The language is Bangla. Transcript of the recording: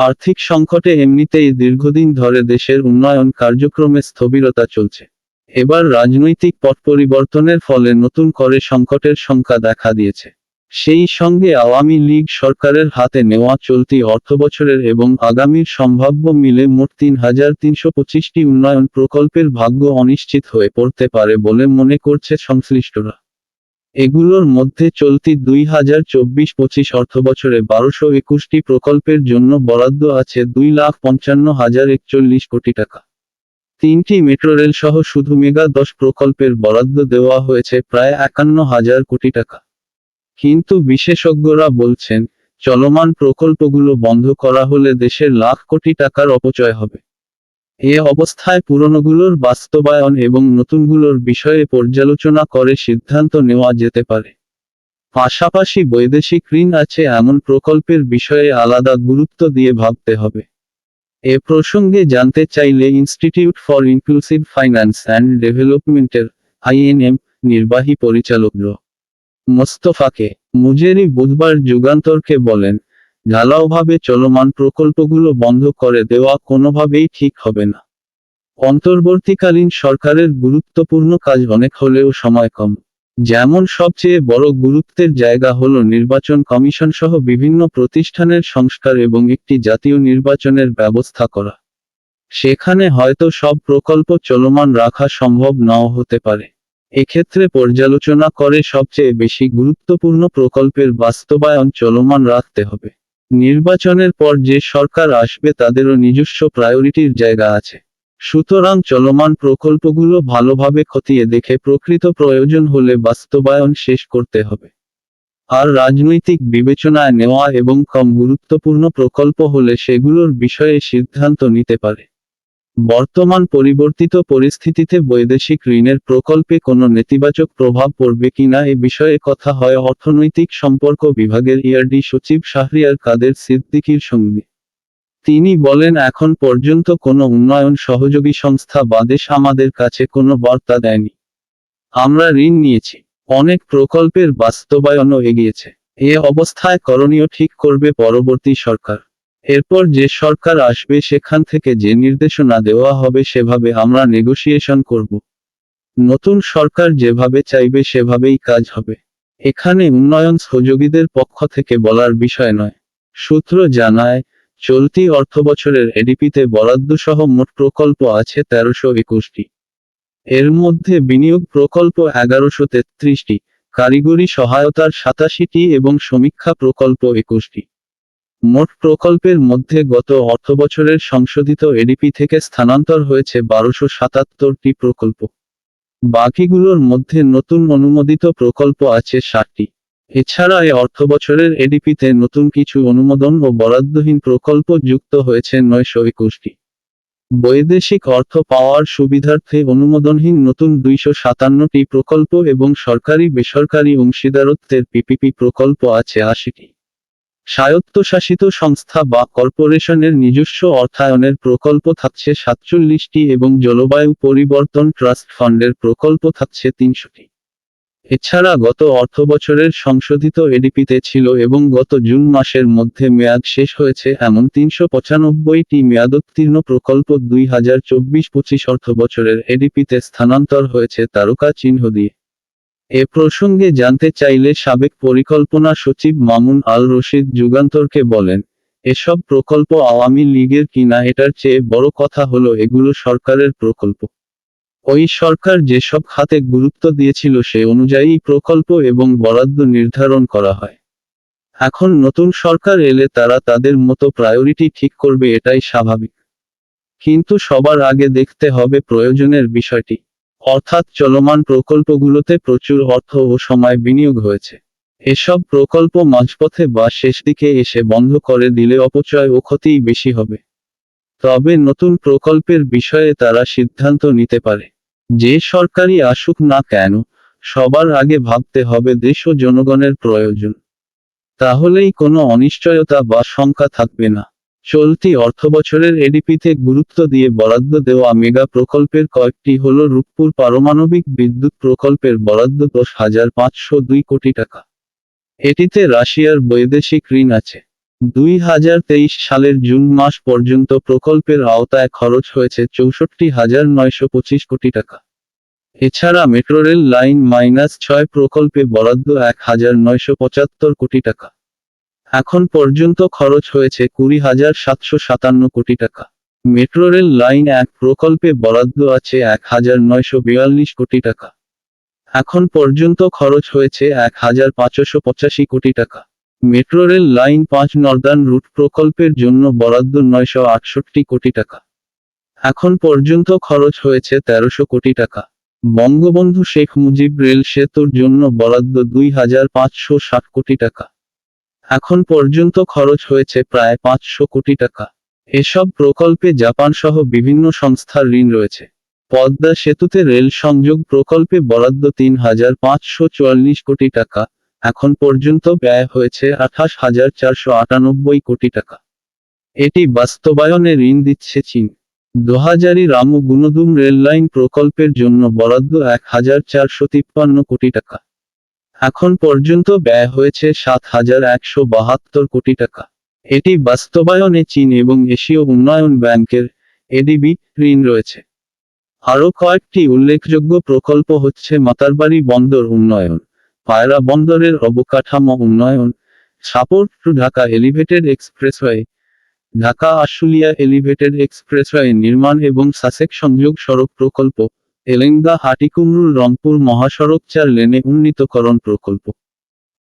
আর্থিক সংকটে এমনিতেই দীর্ঘদিন ধরে দেশের উন্নয়ন কার্যক্রমে স্থবিরতা চলছে। এবার রাজনৈতিক পট পরিবর্তনের ফলে নতুন করে সংকটের সংখ্যা দেখা দিয়েছে। সেই সঙ্গে আওয়ামী লীগ সরকারের হাতে নেওয়া চলতি অর্থবছরের এবং আগামীর সম্ভাব্য মিলে মোট তিন হাজার তিনশো পঁচিশটি উন্নয়ন প্রকল্পের ভাগ্য অনিশ্চিত হয়ে পড়তে পারে বলে মনে করছে সংশ্লিষ্টরা। এগুলোর মধ্যে চলতি দুই হাজার চব্বিশ পঁচিশ অর্থবছরে বারোশো একুশটি প্রকল্পের জন্য বরাদ্দ আছে দুই লাখ পঞ্চান্ন হাজার একচল্লিশ কোটি টাকা। তিনটি মেট্রো রেল সহ শুধু মেগা দশ প্রকল্পের বরাদ্দ দেওয়া হয়েছে প্রায় একান্ন হাজার কোটি টাকা। কিন্তু বিশেষজ্ঞরা বলছেন, চলমান প্রকল্পগুলো বন্ধ করা হলে দেশের লাখ কোটি টাকার অপচয় হবে। এ অবস্থায় পুরনোগুলোর বাস্তবায়ন এবং নতুনগুলোর বিষয়ে পর্যালোচনা করে সিদ্ধান্ত নেওয়া যেতে পারে। পাশাপাশি বৈদেশিক ঋণ আছে এমন প্রকল্পের বিষয়ে আলাদা গুরুত্ব দিয়ে ভাবতে হবে। এ প্রসঙ্গে জানতে চাইলে institute for inclusive finance and ডেভেলপমেন্টের আইএনএম নির্বাহী পরিচালক মোস্তফাকে মুজেরি বুধবার যুগান্তরকে বলেন ঢালাওভাবে চলমান প্রকল্পগুলো বন্ধ করে দেওয়া কোনোভাবেই ঠিক হবে না। অন্তর্বর্তীকালীন সরকারের গুরুত্বপূর্ণ কাজ অনেক হলেও সময় কম। যেমন সবচেয়ে বড় গুরুত্বের জায়গা হল নির্বাচন কমিশন সহ বিভিন্ন প্রতিষ্ঠানের সংস্কার এবং একটি জাতীয় নির্বাচনের ব্যবস্থা করা। সেখানে হয়তো সব প্রকল্প চলমান রাখা সম্ভব নাও হতে পারে। এক্ষেত্রে পর্যালোচনা করে সবচেয়ে বেশি গুরুত্বপূর্ণ প্রকল্পের বাস্তবায়ন চলমান রাখতে হবে। নির্বাচনের পর যে সরকার আসবে তাদেরও নিজস্ব প্রায়োরিটির জায়গা আছে। সুতরাং চলমান প্রকল্পগুলো ভালোভাবে খতিয়ে দেখে প্রকৃত প্রয়োজন হলে বাস্তবায়ন শেষ করতে হবে। আর রাজনৈতিক বিবেচনায় নেওয়া এবং কম গুরুত্বপূর্ণ প্রকল্প হলে সেগুলোর বিষয়ে সিদ্ধান্ত নিতে পারে। বর্তমান পরিবর্তিত পরিস্থিতিতে বৈদেশিক ঋণের প্রকল্পে কোনো নেতিবাচক প্রভাব পড়বে কিনা এ বিষয়ে কথা হয় অর্থনৈতিক সম্পর্ক বিভাগের ইয়ারডি সচিব শাহরিয়ার কাদের সিদ্দিকির সঙ্গে। তিনি বলেন, এখন পর্যন্ত কোনো উন্নয়ন সহযোগী সংস্থা বা দেশ আমাদের কাছে কোনো বার্তা দেয়নি। আমরা ঋণ নিয়েছি। অনেক প্রকল্পের বাস্তবায়নও এগিয়েছে। এ অবস্থায় করণীয় ঠিক করবে পরবর্তী সরকার। এরপর যে সরকার আসবে সেখান থেকে যে নির্দেশনা দেওয়া হবে সেভাবে আমরা নেগোসিয়েশন করব। নতুন সরকার যেভাবে চাইবে সেভাবেই কাজ হবে। এখানে উন্নয়ন সহযোগীদের পক্ষ থেকে বলার বিষয় নয়। সূত্র জানায়, চলতি অর্থবছরের এডিপিতে বরাদ্দসহ মোট প্রকল্প আছে তেরোশো একুশটি। এর মধ্যে বিনিয়োগ প্রকল্প এগারোশো তেত্রিশটি, কারিগরি সহায়তার সাতাশিটি এবং সমীক্ষা প্রকল্প একুশটি। মোট প্রকল্পের মধ্যে গত অর্থবছরের সংশোধিত এডিপি থেকে স্থানান্তর হয়েছে বারোশো সাতাত্তরটি প্রকল্প। বাকিগুলোর মধ্যে নতুন অনুমোদিত প্রকল্প আছে ষাটটি। এছাড়া এ অর্থবছরের এডিপিতে নতুন কিছু অনুমোদন ও বরাদ্দহীন প্রকল্প যুক্ত হয়েছে নয়শো একুশটি। বৈদেশিক অর্থ পাওয়ার সুবিধার্থে অনুমোদনহীন নতুন দুইশো সাতান্নটি প্রকল্প এবং সরকারি বেসরকারি অংশীদারত্বের পিপিপি প্রকল্প আছে আশিটি। স্বায়ত্তশাসিত সংস্থা বা কর্পোরেশনের নিজস্ব অর্থায়নের প্রকল্প থাকছে সাতচল্লিশটি এবং জলবায়ু পরিবর্তন ট্রাস্ট ফান্ডের প্রকল্প থাকছে তিনশোটি। এছাড়া গত অর্থবছরের সংশোধিত এডিপিতে ছিল এবং গত জুন মাসের মধ্যে মেয়াদ শেষ হয়েছে এমন তিনশো পঁচানব্বইটি মেয়াদোত্তীর্ণ প্রকল্প দুই হাজার চব্বিশ পঁচিশ অর্থবছরের এডিপিতে স্থানান্তর হয়েছে তারকা চিহ্ন দিয়ে। এ প্রসঙ্গে জানতে চাইলে সাবেক পরিকল্পনা সচিব মামুন আল রশিদ যুগান্তরকে বলেন, এসব প্রকল্প আওয়ামী লীগের কিনা এটার চেয়ে বড় কথা হলো এগুলো সরকারের প্রকল্প। ওই সরকার যেসব খাতে গুরুত্ব দিয়েছিল সে অনুযায়ী প্রকল্প এবং বরাদ্দ নির্ধারণ করা হয়। এখন নতুন সরকার এলে তারা তাদের মতো প্রায়োরিটি ঠিক করবে এটাই স্বাভাবিক। কিন্তু সবার আগে দেখতে হবে প্রয়োজনের বিষয়টি। অর্থাৎ চলমান প্রকল্পগুলোতে প্রচুর অর্থ ও সময় বিনিয়োগ হয়েছে। এসব প্রকল্প মাঝপথে বা শেষ দিকে এসে বন্ধ করে দিলে অপচয় ও ক্ষতিই বেশি হবে। তবে নতুন প্রকল্পের বিষয়ে তারা সিদ্ধান্ত নিতে পারে। যে সরকারি আসুক না কেন, সবার আগে ভাবতে হবে দেশ ও জনগণের প্রয়োজন। তাহলেই কোনো অনিশ্চয়তা বা শঙ্কা থাকবে না। চলতি অর্থবছরের এডিপিতে গুরুত্ব দিয়ে বরাদ্দ দেওয়া মেগা প্রকল্পের কয়েকটি হল রূপপুর পারমাণবিক বিদ্যুৎ প্রকল্পের বরাদ্দ দশ হাজার পাঁচশো দুই কোটি টাকা। এটিতে রাশিয়ার বৈদেশিক ঋণ আছে। দুই হাজার তেইশ সালের জুন মাস পর্যন্ত প্রকল্পের আওতায় খরচ হয়েছে চৌষট্টি হাজার নয়শো পঁচিশ কোটি টাকা। এছাড়া মেট্রোরেল লাইন মাইনাস ছয় প্রকল্পে বরাদ্দ এক হাজার নয়শো পঁচাত্তর কোটি টাকা। এখন পর্যন্ত খরচ হয়েছে কুড়ি হাজার সাতশো সাতান্ন কোটি টাকা। মেট্রোরেল লাইন এক প্রকল্পে বরাদ্দ আছে এক হাজার নয়শো বিয়াল্লিশ কোটি টাকা। এখন পর্যন্ত খরচ হয়েছে এক হাজার পাঁচশো পঁচাশি কোটি টাকা। মেট্রো রেল লাইন পাঁচ নর্দার্ন রুট প্রকল্পের জন্য বরাদ্দ নয়শো আটষট্টি কোটি টাকা। এখন পর্যন্ত খরচ হয়েছে তেরোশো কোটি টাকা। বঙ্গবন্ধু শেখ মুজিব রেল সেতুর জন্য বরাদ্দ দুই হাজার পাঁচশো ষাট কোটি টাকা। এখন পর্যন্ত খরচ হয়েছে প্রায় পাঁচশো কোটি টাকা। এসব প্রকল্পে জাপান সহ বিভিন্ন সংস্থার ঋণ রয়েছে। পদ্মা সেতুতে রেল সংযোগ প্রকল্পে বরাদ্দ তিন হাজার পাঁচশো চুয়াল্লিশ কোটি টাকা, এখন পর্যন্ত ব্যয় হয়েছে আঠাশ হাজার চারশো আটানব্বই কোটি টাকা। এটি বাস্তবায়নে ঋণ দিচ্ছে চীন। দোহাজারি রামু গুণদুম রেললাইন প্রকল্পের জন্য বরাদ্দ এক হাজার চারশো তিপ্পান্ন কোটি টাকা। এখন পর্যন্ত ব্যয় হয়েছে সাত হাজার একশো বাহাত্তর কোটি টাকা। এটি বাস্তবায়নে চীন এবং এশীয় উন্নয়ন ব্যাংকের এডিবি ঋণ রয়েছে। আরও কয়েকটি উল্লেখযোগ্য প্রকল্প হচ্ছে মাতারবাড়ি বন্দর উন্নয়ন, পায়রা বন্দরের অবকাঠামো উন্নয়ন, support to Dhaka elevated expressway, Dhaka Ashulia elevated expressway নির্মাণ এবং সাসেক সংযোগ সড়ক প্রকল্প। এলেঙ্গা হাটিকুমরুল রংপুর মহাসড়ক চার লেনে উন্নীতকরণ প্রকল্প।